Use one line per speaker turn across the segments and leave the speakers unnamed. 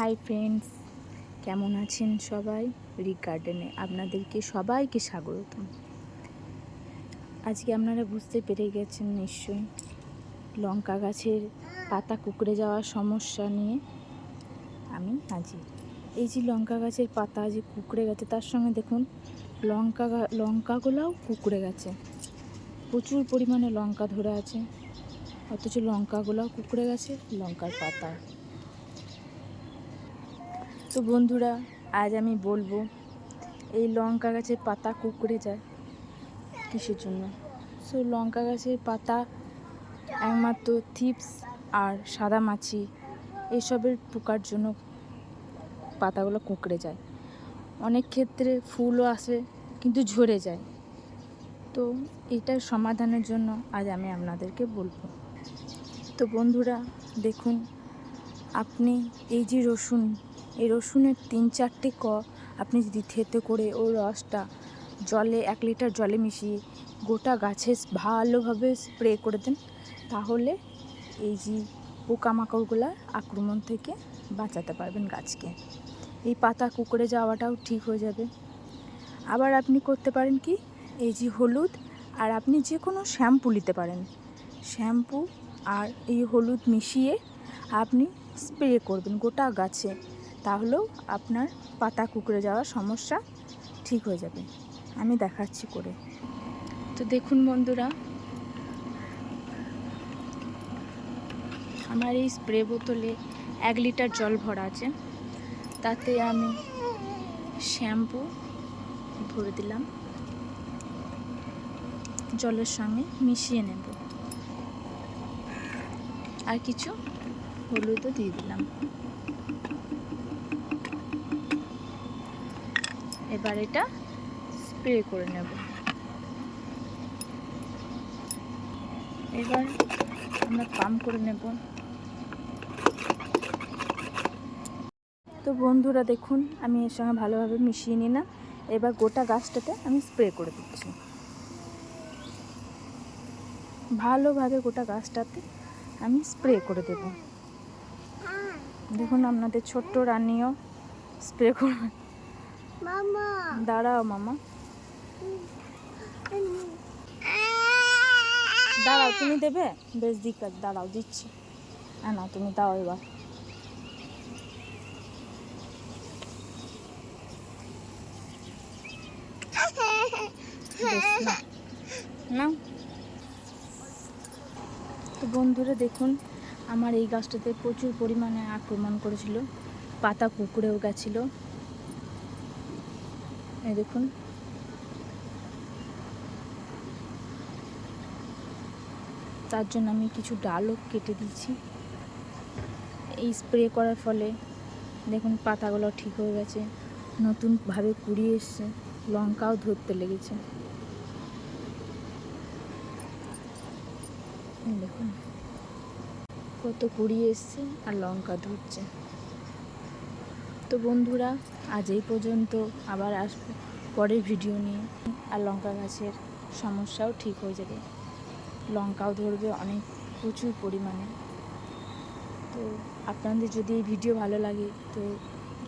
Hi friends, কেমন আছেন সবাই? রিক গার্ডেনে আপনাদেরকে সবাইকে স্বাগতম আজকে আপনারা বুঝতে পেরে গেছেন নিশ্চয়ই, লঙ্কা গাছের পাতা কুকড়ে যাওয়ার সমস্যা নিয়ে আমি হাজির। এই যে লঙ্কা গাছের পাতা যে কুকড়ে গেছে, তার সঙ্গে দেখুন, লঙ্কা লঙ্কাগুলোও কুকড়ে গেছে। প্রচুর পরিমাণে লঙ্কা ধরে আছে, অথচ লঙ্কাগুলোও কুকড়ে গেছে, লঙ্কার পাতা তো বন্ধুরা, আজ আমি বলব, এই লঙ্কা গাছের পাতা কুকড়ে যায় কিসের জন্য? সো লঙ্কা গাছের পাতা একমাত্র থিপস আর সাদা মাছি, এসবের পোকার জন্য পাতাগুলো কুকড়ে যায়। অনেক ক্ষেত্রে ফুলও আসে, কিন্তু ঝরে যায়। তো এটার সমাধানের জন্য আজ আমি আপনাদেরকে বলব। তো বন্ধুরা, দেখুন, আপনি এই যে রসুন এই রসুনের তিন চারটে ক আপনি যদি থেতে করে ওর রসটা জলে এক লিটার জলে মিশিয়ে গোটা গাছে ভালোভাবে স্প্রে করে দেন, তাহলে এই যে পোকামাকড়গুলোর আক্রমণ থেকে বাঁচাতে পারবেন গাছকে। এই পাতা কুকড়ে যাওয়াটাও ঠিক হয়ে যাবে। আবার আপনি করতে পারেন কি, এই যে হলুদ আর আপনি যে কোনো শ্যাম্পু নিতে পারেন। শ্যাম্পু আর এই হলুদ মিশিয়ে আপনি স্প্রে করবেন গোটা গাছে। তাহলেও আপনার পাতা কুকড়ে যাওয়ার সমস্যা ঠিক হয়ে যাবে। আমি দেখাচ্ছি করে। তো দেখুন বন্ধুরা, আমার এই স্প্রে বোতলে এক লিটার জল ভরা আছে। তাতে আমি শ্যাম্পু ভরে দিলাম। জলের সঙ্গে মিশিয়ে নেব। আর কিছু হলুদও দিয়ে দিলাম। এবার এটা স্প্রে করে নেব। এবার আমরা পাম্প করে নেব। তো বন্ধুরা দেখুন, আমি এর সঙ্গে ভালোভাবে মিশিয়ে নিলাম। এবার গোটা গাছটাতে আমি স্প্রে করে দিচ্ছি। ভালোভাবে গোটা গাছটাতে আমি স্প্রে করে দেব। দেখুন, আপনাদের ছোট্ট রানিও স্প্রে করবে।
মামা
দাঁড়াও, মামা। দাঁড়াও, তুমি দেবে? বেশ, দিক দাঁড়াও, দিচ্ছি। হ্যাঁ না, তুমি দাও এবার। নাও। তো বন্ধুরা, দেখুন, আমার এই গাছটাতে প্রচুর পরিমাণে আক্রমণ করেছিল। পাতা কুকুরেও গেছিল। এই দেখুন। তার জন্য আমি কিছু ডালও কেটে দিয়েছি। এই স্প্রে করার ফলে দেখুন পাতাগুলো ঠিক হয়ে গেছে, নতুনভাবে কুড়িয়ে এসছে, লঙ্কাও ধরতে লেগেছে। দেখুন, কত কুড়িয়ে এসছে আর লঙ্কা ধরছে। তো বন্ধুরা, আজ এই পর্যন্ত আবার আসব পরের ভিডিও নিয়ে। আর লঙ্কা গাছের সমস্যাও ঠিক হয়ে যাবে। লঙ্কাও ধরবে অনেক প্রচুর পরিমাণে। তো আপনাদের যদি এই ভিডিও ভালো লাগে, তো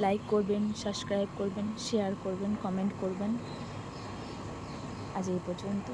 লাইক করবেন সাবস্ক্রাইব করবেন শেয়ার করবেন কমেন্ট করবেন। আজ এই পর্যন্ত।